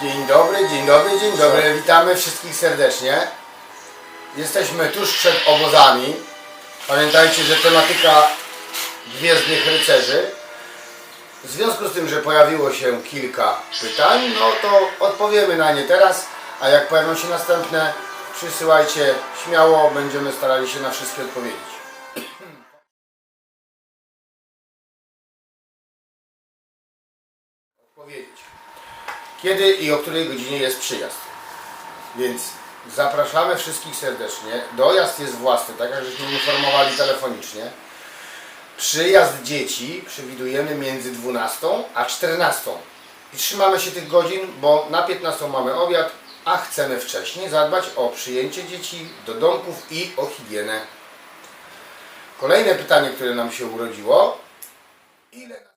Dzień dobry, dzień dobry, dzień dobry. Witamy wszystkich serdecznie. Jesteśmy tuż przed obozami. Pamiętajcie, że tematyka Gwiezdnych Rycerzy. W związku z tym, że pojawiło się kilka pytań, no to odpowiemy na nie teraz, a jak pojawią się następne, przysyłajcie śmiało, będziemy starali się na wszystkie odpowiedzieć. Odpowiedzieć. Kiedy i o której godzinie jest przyjazd. Więc zapraszamy wszystkich serdecznie. Dojazd jest własny, tak jak żeśmy informowali telefonicznie. Przyjazd dzieci przewidujemy między 12 a 14. I trzymamy się tych godzin, bo na 15 mamy obiad, a chcemy wcześniej zadbać o przyjęcie dzieci do domków i o higienę. Kolejne pytanie, które nam się urodziło. Ile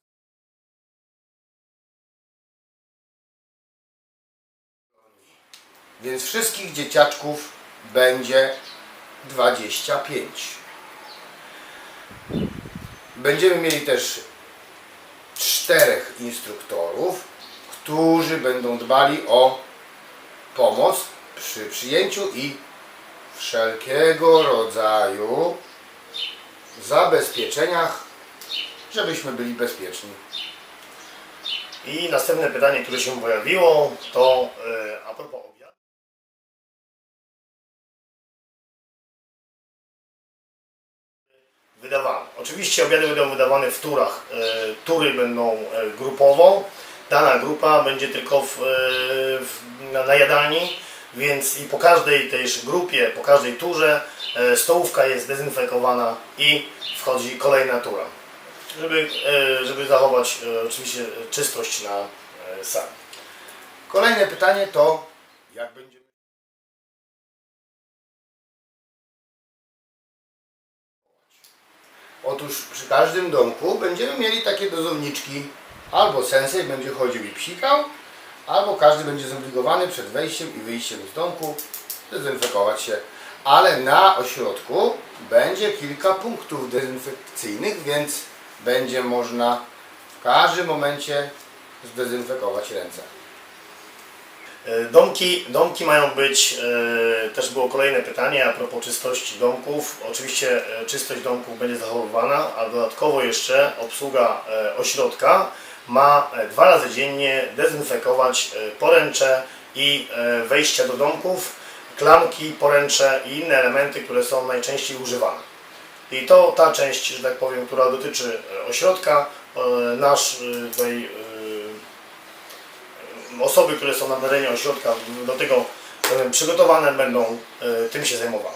Więc wszystkich dzieciaczków będzie 25. Będziemy mieli też czterech instruktorów, którzy będą dbali o pomoc przy przyjęciu i wszelkiego rodzaju zabezpieczeniach, żebyśmy byli bezpieczni. I następne pytanie, które się pojawiło, to Oczywiście obiady będą wydawane w turach. E, tury będą e, grupowo. Dana grupa będzie tylko w, e, w, na, jadalni, więc i po każdej też grupie, po każdej turze stołówka jest dezynfekowana i wchodzi kolejna tura żeby, żeby zachować oczywiście czystość na sali. Kolejne pytanie to jak będziemy Otóż przy każdym domku będziemy mieli takie dozowniczki. Albo sensei będzie chodził i psikał, albo każdy będzie zobligowany przed wejściem i wyjściem z domku dezynfekować się. Ale na ośrodku będzie kilka punktów dezynfekcyjnych, więc będzie można w każdym momencie zdezynfekować ręce. E, Domki, domki mają być, e, też było kolejne pytanie a propos czystości domków. Oczywiście e, czystość domków będzie zachowywana, a dodatkowo jeszcze obsługa ośrodka ma dwa razy dziennie dezynfekować poręcze i wejścia do domków, klamki, poręcze i inne elementy, które są najczęściej używane. I to ta część, że tak powiem, która dotyczy ośrodka, nasz tutaj osoby, które są na terenie ośrodka do tego przygotowane będą e, tym się zajmowały.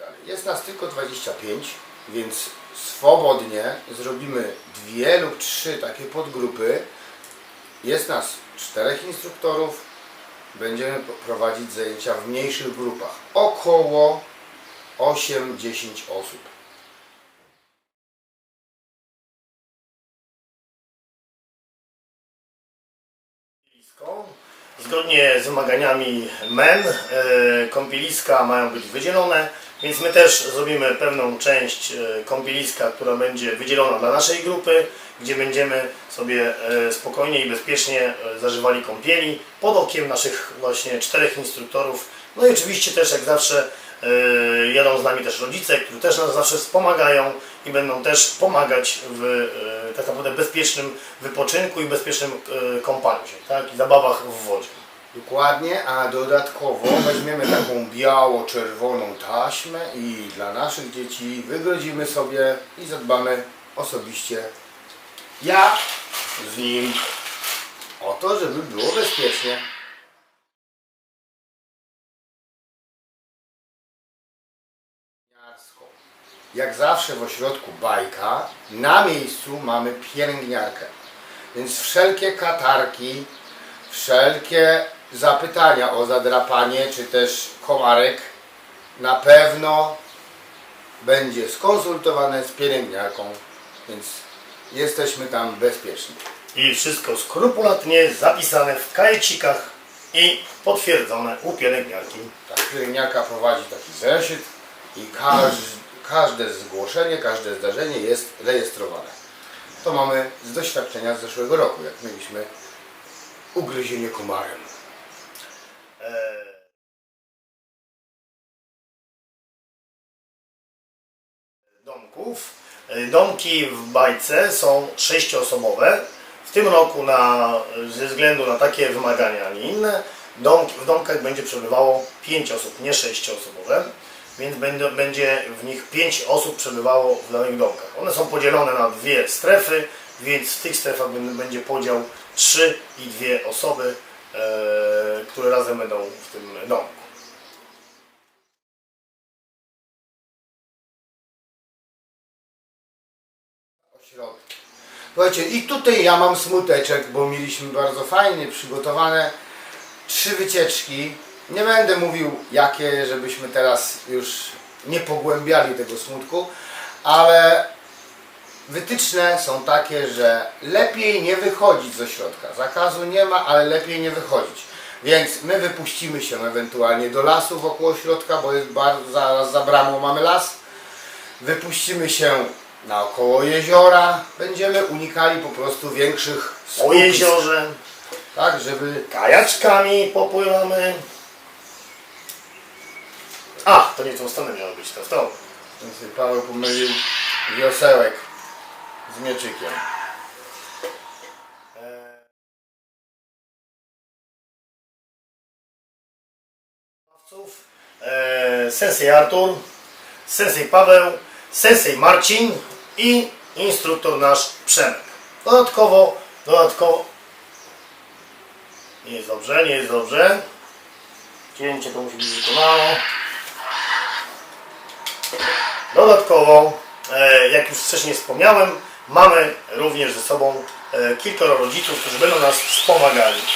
tak. Jest nas tylko 25, więc swobodnie zrobimy dwie lub trzy takie podgrupy. Jest nas czterech instruktorów. Będziemy prowadzić zajęcia w mniejszych grupach. Około 8-10 osób. Zgodnie z wymaganiami MEN e, kąpieliska mają być wydzielone, więc my też zrobimy pewną część e, kąpieliska, która będzie wydzielona dla naszej grupy, gdzie będziemy sobie e, spokojnie i bezpiecznie zażywali kąpieli pod okiem naszych właśnie czterech instruktorów. No i oczywiście też jak zawsze jadą z nami też rodzice, którzy też nas zawsze wspomagają i będą też pomagać w e, tak naprawdę bezpiecznym wypoczynku i bezpiecznym e, kąpaniu się, tak? I zabawach w wodzie. Dokładnie, a dodatkowo weźmiemy taką biało-czerwoną taśmę i dla naszych dzieci wygrodzimy sobie i zadbamy osobiście ja z nim o to, żeby było bezpiecznie. Jak zawsze w ośrodku bajka, na miejscu mamy pielęgniarkę. Więc wszelkie katarki, wszelkie zapytania o zadrapanie czy też komarek na pewno będzie skonsultowane z pielęgniarką, więc jesteśmy tam bezpieczni. I wszystko skrupulatnie zapisane w kajecikach i potwierdzone u pielęgniarki. Tak, pielęgniarka prowadzi taki zeszyt i każdy, każde zgłoszenie, każde zdarzenie jest rejestrowane. To mamy z doświadczenia z zeszłego roku, jak mieliśmy ugryzienie komarem. domków. E, Domki w bajce są sześcioosobowe. W tym roku na, ze względu na takie wymagania, a nie inne, domki, w domkach będzie przebywało 5 osób, nie sześcioosobowe, więc będzie w nich 5 osób przebywało w danych domkach. One są podzielone na dwie strefy, więc w tych strefach będzie- podział 3 i 2 osoby, e, które razem będą w tym domku. Ośrodek. Słuchajcie, i tutaj ja mam smuteczek, bo mieliśmy bardzo fajnie przygotowane trzy wycieczki. Nie będę mówił jakie, żebyśmy teraz już nie pogłębiali tego smutku, ale wytyczne są takie, że lepiej nie wychodzić z ośrodka. Zakazu nie ma, ale lepiej nie wychodzić. Więc my wypuścimy się ewentualnie do lasu wokół ośrodka, bo jest bardzo, zaraz za bramą mamy las. Wypuścimy się naokoło jeziora. Będziemy unikali po prostu większych Po skupisk, jeziorze, Tak, żeby kajaczkami popływamy. A, to nie w tą stronę miało być, to w tą. Sobie Paweł pomylił wiosełek z mieczykiem. E, sensei Artur, sensei Paweł, sensei Marcin i instruktor nasz Przemek. Dodatkowo, dodatkowo... Nie jest dobrze, nie jest dobrze. Cięcie to musi być wykonane. Dodatkowo, e, jak już wcześniej wspomniałem, mamy również ze sobą e, kilkoro rodziców, którzy będą nas wspomagali.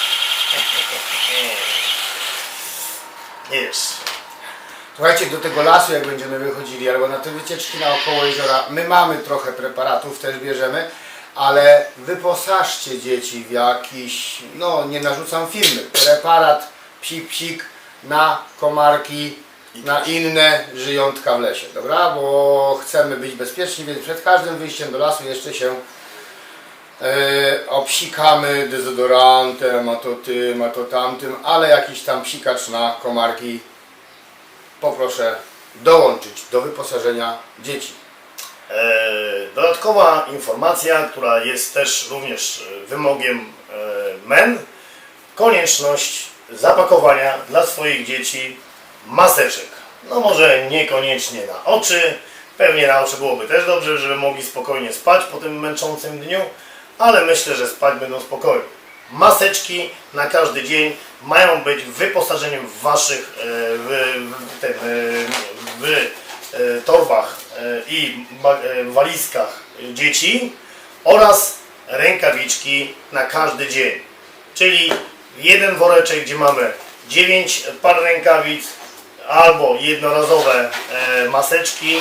Nie jest. Słuchajcie, do tego lasu jak będziemy wychodzili, albo na te wycieczki naokoło jeziora, my mamy trochę preparatów, też bierzemy, ale wyposażcie dzieci w jakiś, no nie narzucam firmy, preparat psik psik na komarki, na inne żyjątka w lesie, dobra? Bo chcemy być bezpieczni, więc przed każdym wyjściem do lasu jeszcze się e, obsikamy dezodorantem, a to tym, a to tamtym, ale jakiś tam psikacz na komarki poproszę dołączyć do wyposażenia dzieci. E, Dodatkowa informacja, która jest też również e, wymogiem MEN, konieczność zapakowania dla swoich dzieci maseczek. No może niekoniecznie na oczy, pewnie na oczy byłoby też dobrze, żeby mogli spokojnie spać po tym męczącym dniu, ale myślę, że spać będą spokojnie. Maseczki na każdy dzień mają być wyposażeniem waszych e, w, w, ten, e, w e, torbach i walizkach dzieci oraz rękawiczki na każdy dzień. Czyli jeden woreczek, gdzie mamy 9 par rękawic albo jednorazowe e, maseczki,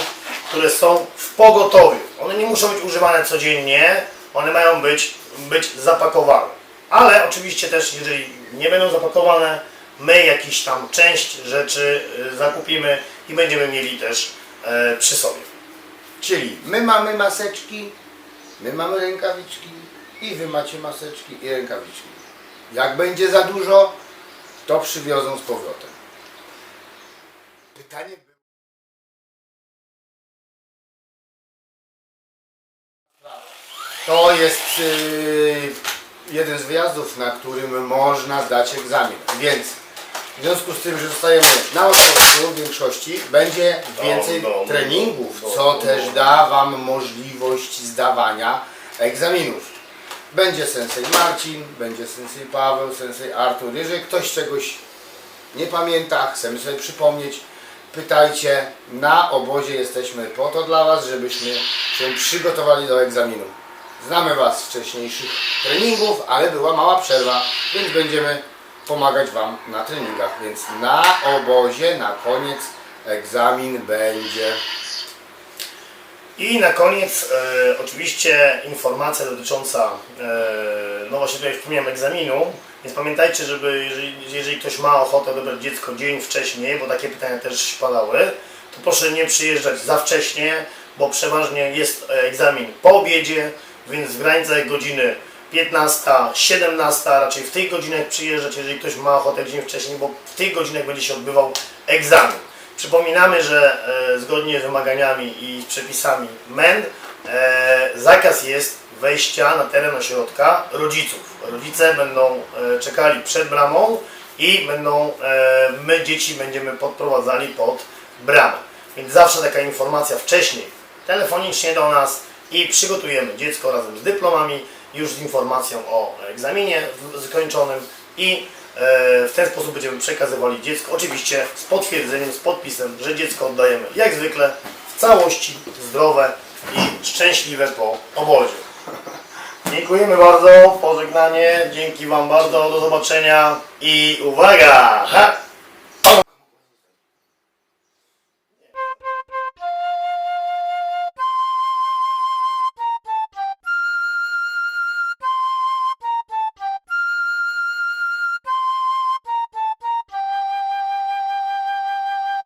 które są w pogotowiu. One nie muszą być używane codziennie, one mają być, być zapakowane. Ale oczywiście też, jeżeli nie będą zapakowane, my jakiś tam część rzeczy e, zakupimy i będziemy mieli też e, przy sobie. Czyli my mamy maseczki, my mamy rękawiczki i wy macie maseczki i rękawiczki. Jak będzie za dużo, to przywiozą z powrotem. Pytanie było... To jest yy, jeden z wyjazdów, na którym można zdać egzamin. Więc w związku z tym, że zostajemy na ośrodku w większości, będzie więcej treningów, co też da Wam możliwość zdawania egzaminów. Będzie sensei Marcin, będzie sensei Paweł, sensei Artur. Jeżeli ktoś czegoś nie pamięta, chcemy sobie przypomnieć, pytajcie. Na obozie jesteśmy po to dla Was, żebyśmy się przygotowali do egzaminu. Znamy Was z wcześniejszych treningów, ale była mała przerwa, więc będziemy pomagać Wam na treningach. Więc na obozie na koniec egzamin będzie. I na koniec e, oczywiście informacja dotycząca, e, no właśnie tutaj wspomniałem egzaminu, więc pamiętajcie, żeby jeżeli, jeżeli ktoś ma ochotę odebrać dziecko dzień wcześniej, bo takie pytania też padały, to proszę nie przyjeżdżać za wcześnie, bo przeważnie jest egzamin po obiedzie, więc w granicach godziny 15, 17, raczej w tych godzinach przyjeżdżać, jeżeli ktoś ma ochotę dzień wcześniej, bo w tych godzinach będzie się odbywał egzamin. Przypominamy, że e, zgodnie z wymaganiami i przepisami MEN e, zakaz jest wejścia na teren ośrodka rodziców. Rodzice będą e, czekali przed bramą i będą, my dzieci będziemy podprowadzali pod bramę. Więc zawsze taka informacja wcześniej, telefonicznie do nas i przygotujemy dziecko razem z dyplomami, już z informacją o egzaminie skończonym i w ten sposób będziemy przekazywali dziecko, oczywiście z potwierdzeniem, z podpisem, że dziecko oddajemy jak zwykle w całości zdrowe i szczęśliwe po obozie. Dziękujemy bardzo, pożegnanie, dzięki Wam bardzo, do zobaczenia i uwaga! Ha!